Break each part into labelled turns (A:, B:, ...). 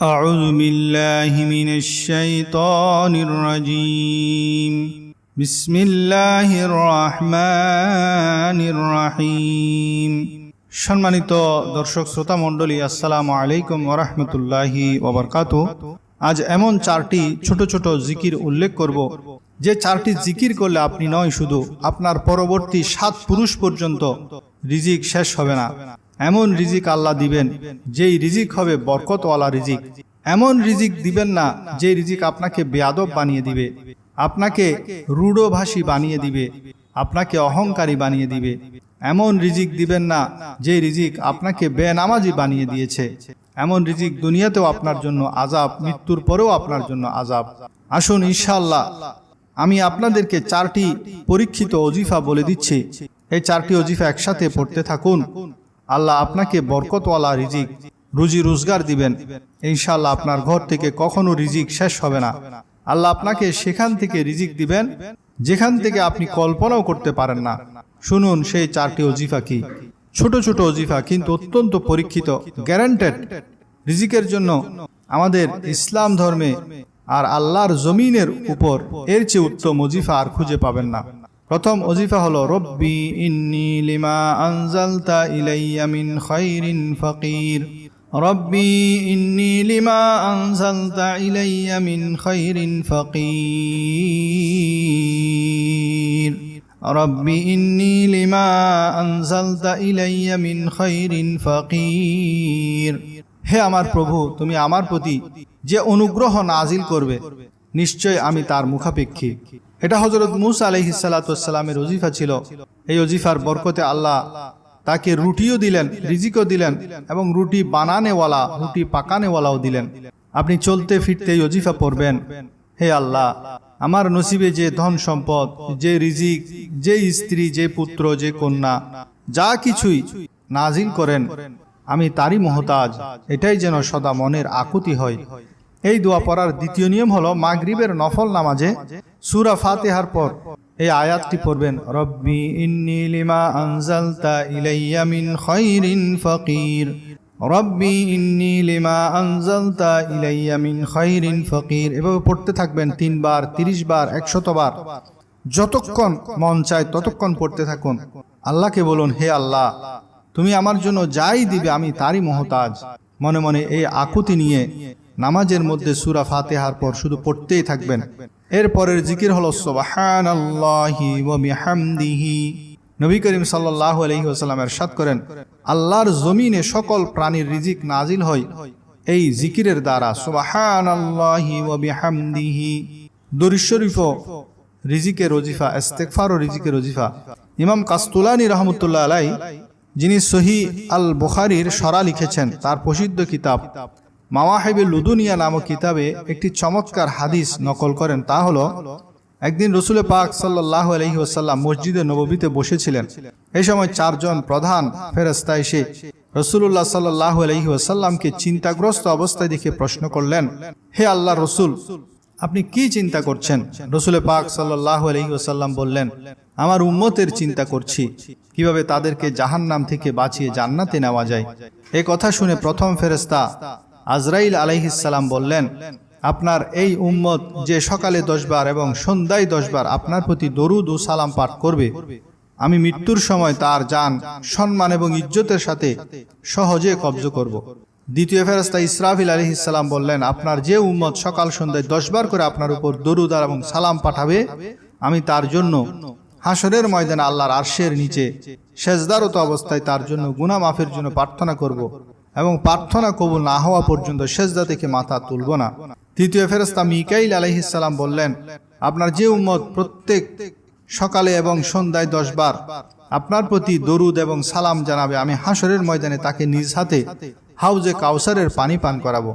A: أعوذ بالله من الشيطان الرجيم بسم الله الرحمن الرحيم সম্মানিত দর্শক শ্রোতা মণ্ডলী আসসালামু আলাইকুম ওরহমতুল্লাহি ওবরকাত আজ এমন চারটি ছোট ছোট জিকির উল্লেখ করব যে চারটি জিকির করলে আপনি নয় শুধু আপনার পরবর্তী সাত পুরুষ পর্যন্ত রিজিক শেষ হবে না এমন রিজিক আল্লাহ দিবেন, যেই রিজিক হবে বরকতওয়ালা রিজিক। এমন রিজিক দিবেন না যে রিজিক আপনাকে বেয়াদব বানিয়ে দিবে। আপনাকে রূঢ়ভাষী বানিয়ে দিবে। আপনাকে অহংকারী বানিয়ে দিবে। এমন রিজিক দিবেন না যে রিজিক আপনাকে বেনামাজি বানিয়ে দিয়েছে। এমন রিজিক দুনিয়াতেও আপনার জন্য আজাব মৃত্যুর পরেও আপনার জন্য আজাব আসুন ইনশাল্লাহ আমি আপনাদেরকে চারটি পরীক্ষিত অজিফা বলে দিচ্ছি। এই চারটি অজিফা একসাথে পড়তে থাকুন। আল্লাহ আপনাকে বরকতওয়ালা রিজিক, রুজি রোজগার দিবেন। ইনশাল্লাহ আপনার ঘর থেকে কখনো রিজিক শেষ হবে না। আল্লাহ আপনাকে সেখান থেকে রিজিক দিবেন, যেখান থেকে আপনি কল্পনাও করতে পারেন না। শুনুন, সেই চারটি অজিফা কি? ছোট ছোট অজিফা কিন্তু অত্যন্ত পরীক্ষিত, গ্যারান্টেড। রিজিকের জন্য আমাদের ইসলাম ধর্মে আর আল্লাহর জমিনের উপর এর চেয়ে উত্তম অজিফা আর খুঁজে পাবেন না। প্রথম অজিফা হলো, রব্বি ইন্নি লিমা আনজালতা ইলাইয়া মিন খাইরিন ফাকির। রব্বি ইন্নি লিমা আনজালতা ইলাইয়া মিন খাইরিন ফাকির। রব্বি ইন্নি লিমা আনজালতা ইলাইয়া মিন খাইরিন ফাকির। হে আমার প্রভু, তুমি আমার প্রতি যে অনুগ্রহ নাজিল করবে, নিশ্চয় আমি তার মুখাপেক্ষী। এটা হজরত মুসা আলহি সালাতামের অজিফা ছিল। এই অজিফার বরকতে আল্লাহ তাকে রুটিও দিলেন, রিজিকও দিলেন এবং রুটি বানানেওয়ালা, রুটি পাকানেওয়ালাও দিলেন। আপনি চলতে ফিরতে এই অজিফা পড়বেন। হে আল্লাহ, আমার নসিবে যে ধন সম্পদ, যে রিজিক, যে স্ত্রী, যে পুত্র, যে কন্যা, যা কিছুই নাজিল করেন, আমি তারই মহতাজ। এটাই যেন সদা মনের আকুতি হয়। এই দোয়া পড়ার দ্বিতীয় নিয়ম হলো মাগরিবের নফল নামাজে সুরা ফাতেহার পর। এই আয়াতটি পড়বেন রব্বি ইন্নি লিমা আনজালতা ইলাইয়া মিন খাইরিন ফাকির। রব্বি ইন্নি লিমা আনজালতা ইলাইয়া মিন খাইরিন ফাকির। এভাবে পড়তে থাকবেন তিনবার তিরিশ বার একশতবার। যতক্ষণ মন চায় ততক্ষণ পড়তে থাকুন। আল্লাহকে বলুন হে আল্লাহ তুমি আমার জন্য যাই দিবে আমি তারই মহতাজ। মনে মনে এই আকুতি নিয়ে নামাজের মধ্যে সুরা ফাতেহার পর শুধু পড়তেই থাকবেন। এরপরের জিকির হল সোবাহান নবী করিম সাল্লাহ আলহিহাস্লামের সাত করেন, আল্লাহর জমিনে সকল প্রাণীর রিজিক নাজিল হয়। এই জিকিরের দ্বারা সোবাহান আল্লাহি ওমিহামদিহি দরিশরীফ রিজিকে রজিফা ইস্তেকফার ও রিজিকে রজিফা ইমাম কাস্তুলানি রহমতুল্লাহ আলাই যিনি সহি আল বুখারির সরা লিখেছেন, তার প্রসিদ্ধ কিতাব মাওয়াহেবে লুদুনিয়া নামক কিতাবে একটি চমৎকার হাদিস নকল করেন, তা হল, একদিন রসুল পাক সাল্লাহ আলহি ওসাল্লাম মসজিদে নববীতে বসেছিলেন। এই সময় চারজন প্রধান ফেরস্তা এসে রসুল্লাহ সাল্লাহ আলহি ওসাল্লামকে চিন্তাগ্রস্ত অবস্থায় দেখে প্রশ্ন করলেন, হে আল্লাহ রসুল, আপনি কি চিন্তা করছেন? রসুল পাক সাল্লাহ আলহি ওসাল্লাম বললেন, আমার উম্মতের চিন্তা করছি, কীভাবে তাদেরকে জাহান্নাম থেকে বাঁচিয়ে জান্নাতে নেওয়া যায়? এ কথা শুনে প্রথম ফেরেস্তা আজরাইল আলাইহিসাল্লাম বললেন, আপনার এই উম্মত যে সকালে দশবার এবং সন্ধ্যায় দশবার আপনার প্রতি দরুদ ও সালাম পাঠ করবে, আমি মৃত্যুর সময় তার যান সম্মান এবং ইজ্জতের সাথে সহজে কব্জ করব। দ্বিতীয় ফেরস্তা ইসরাফিল আলহ ইসাল্লাম বললেন, আপনার যে উম্মত সকাল সন্ধ্যায় দশবার করে আপনার উপর দরুদ এবং সালাম পাঠাবে, আমি তার জন্য হাসরের ময়দানে আল্লাহর আরশের নিচে সেজদারত অবস্থায় তার জন্য গুনা মাফের জন্য প্রার্থনা করব। এবং প্রার্থনা কবুল না হওয়া পর্যন্ত সেজদা থেকে মাথা তুলব না। তৃতীয় ফেরস্তা মিকাইল আলহিসাল্লাম বললেন, আপনার যে উম্মত প্রত্যেক সকালে এবং সন্ধ্যায় দশ বার আপনার প্রতি দরুদ এবং সালাম জানাবে, আমি হাসরের ময়দানে তাকে নিজ হাতে হাউজে কাউসারের পানি পান করাবো।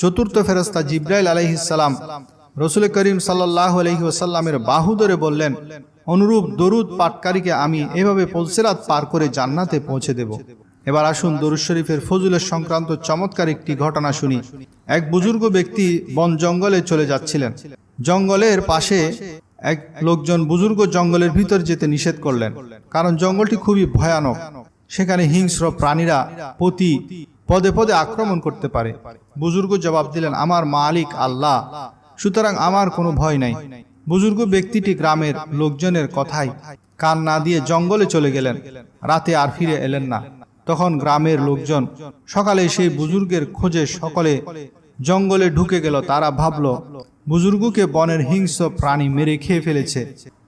A: চতুর্থ ফেরস্তা জিব্রাইল আলহিসাল্লাম রসুল করিম সাল্লাহ আলহি ওসাল্লামের বাহু ধরে বললেন, অনুরূপ দরুদ পাটকারীকে আমি এভাবে পলসেরাত পার করে জান্নাতে পৌঁছে দেব। এবার আসুন দরুদ শরীফের ফজুলের সংক্রান্ত চমৎকার একটি ঘটনা শুনি। এক বুজুর্গ ব্যক্তি বন জঙ্গলে চলে যাচ্ছিলেন। জঙ্গলের পাশে এক লোকজন বুজুর্গ জঙ্গলের ভিতর যেতে নিষেধ করলেন। কারণ জঙ্গলটি খুবই ভয়ানক। সেখানে হিংস্র প্রাণীরা প্রতি পদে পদে আক্রমণ করতে পারে। বুজুর্গ জবাব দিলেন, আমার মালিক আল্লাহ, সুতরাং আমার কোনো ভয় নাই। বুজুর্গ ব্যক্তিটি গ্রামের লোকজনের কথাই কান না দিয়ে জঙ্গলে চলে গেলেন। রাতে আর ফিরে এলেন না। তখন গ্রামের লোকজন সকালে সেই বুজুর্গের খোঁজে সকলে জঙ্গলে ঢুকে গেল। তারা ভাবল, বুজুর্গকে বনের হিংস্র প্রাণী মেরে খেয়ে ফেলেছে।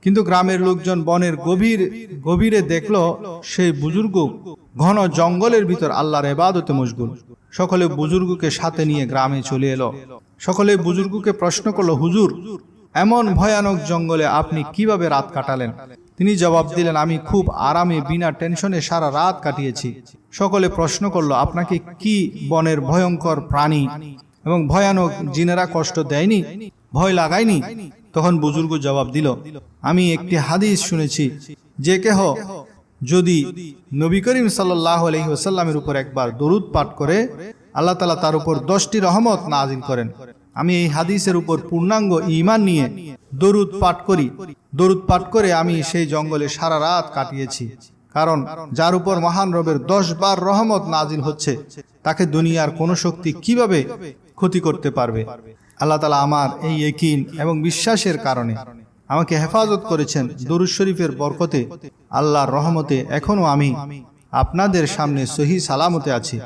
A: কিন্তু গ্রামের লোকজন বনের গভীর, গভীরে দেখল, সেই বুজুর্গ ঘন জঙ্গলের ভিতর আল্লাহর এবাদতে মশগুল। সকলে বুজুর্গকে সাথে নিয়ে গ্রামে চলে এলো। সকলে বুজুর্গকে প্রশ্ন করল, হুজুর, এমন ভয়ানক জঙ্গলে আপনি কীভাবে রাত কাটালেন? তিনি জবাব দিলেন, আমি খুব আরামে বিনা টেনশনে সারা রাত কাটিয়েছি। সকলে প্রশ্ন করল, আপনাকে কি বনের ভয়ঙ্কর প্রাণী এবং ভয়ানক জিনেরা কষ্ট দেয়নি? ভয় লাগায়নি? তখন বুজুর্গ জবাব দিল, আমি একটি হাদিস শুনেছি, যে কেহ যদি নবী করিম সাল্লাহ আলহি ওসাল্লামের উপর একবার দরুদ পাঠ করে, আল্লাহ তালা তার উপর দশটি রহমত নাজিল করেন। আমি এই হাদিসের উপর পূর্ণাঙ্গ ঈমান নিয়ে দরুদ পাঠ করি। দরুদ পাঠ করে আমি সেই জঙ্গলে সারা রাত কাটিয়েছি। কারণ যার উপর মহান রবের দশ বার রহমত নাজিল হচ্ছে, তাকে দুনিয়ার কোনো শক্তি কীভাবে ক্ষতি করতে পারবে? আল্লাহ তালা আমার এই একিন এবং বিশ্বাসের কারণে আমাকে হেফাজত করেছেন দরুদ শরীফের বরকতে। আল্লাহর রহমতে এখনও আমি আপনাদের সামনে সহি সালামতে আছি।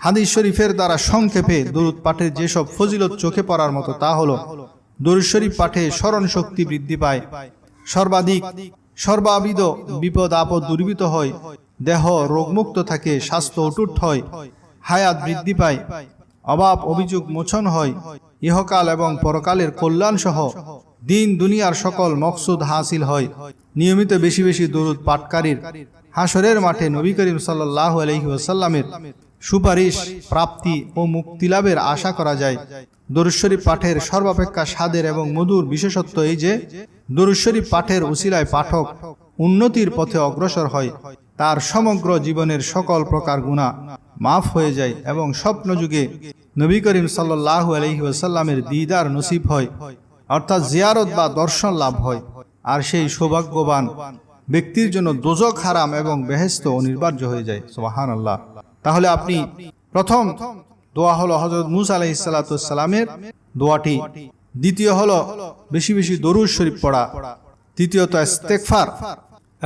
A: হাদিস শরীফের দ্বারা সংক্ষেপে দরুদ পাঠের যেসব ফজিলত চোখে পড়ার মতো তা হলো শরীফ পাঠে স্মরণ শক্তি বৃদ্ধি পায়। সর্বাধিক সর্বাবিদ বিপদ আপদ দুর্বিত হয়। দেহ রোগমুক্ত থাকে, স্বাস্থ্য অটুট হয়। হায়াত বৃদ্ধি পায়। অভাব, অভিযোগ মোচন হয়। ইহকাল এবং পরকালের কল্যাণ সহ দিন দুনিয়ার সকল মকসুদ হাসিল হয়। নিয়মিত বেশি বেশি দরুদ পাটকারীর হাসরের মাঠে নবী করিম সাল্লাহ আলহি সুপারিশ, প্রাপ্তি ও মুক্তিলাভের আশা করা যায়। দরুশ্বরী পাঠের সর্বাপেক্ষা স্বাদের এবং মধুর বিশেষত্ব এই যে দরুশ্বরী পাঠের উসিলায় পাঠক উন্নতির পথে অগ্রসর হয়, তার সমগ্র জীবনের সকল প্রকার গুণা মাফ হয়ে যায় এবং স্বপ্ন যুগে নবী করিম সাল্লাহ আলহি ওসাল্লামের দিদার নসিব হয়, অর্থাৎ জিয়ারত বা দর্শন লাভ হয়। আর সেই সৌভাগ্যবান ব্যক্তির জন্য দোজক হারাম এবং বেহেস্ত অনিবার্য হয়ে যায়। সোহান আল্লাহ তাহলে আপনি প্রথম দোয়া হলো হজরত মুসা আলাহ ইসালাতামের দোয়াটি। দ্বিতীয় হলো বেশি বেশি দরুদ শরীফ পড়া। তৃতীয়ত ইস্তেকফার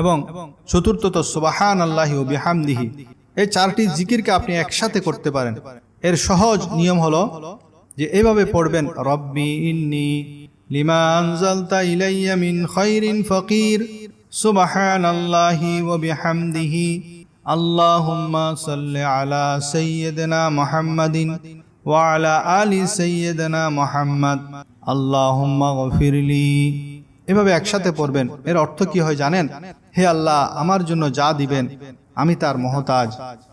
A: এবং চতুর্থত সুবাহান আল্লাহি ও বিহামদিহি। এই চারটি জিকিরকে আপনি একসাথে করতে পারেন। এর সহজ নিয়ম হলো যে এভাবে পড়বেন, রব্বি ইন্নি লিমা আনজালতা ইলাইয়া মিন খাইরিন ফকির, সুবহানাল্লাহি ওয়া বিহামদিহি আল্লাহুম্মা সাল্লি আলা সাইয়্যিদিনা মুহাম্মাদিন ওয়া আলা আলি সাইয়্যিদিনা মুহাম্মাদ। আল্লাহুম্মা গফিরলি। এভাবে একসাথে পড়বেন। এর অর্থ কি হয় জানেন? হে আল্লাহ, আমার জন্য যা দিবেন, আমি তার মহতাজ।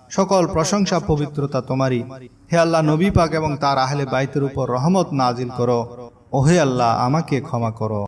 A: সকল প্রশংসা, পবিত্রতা তোমারই। হে আল্লাহ, নবী পাক এবং তার আহলে বাইতের উপর রহমত নাজিল করো। ও হে আল্লাহ, আমাকে ক্ষমা করো।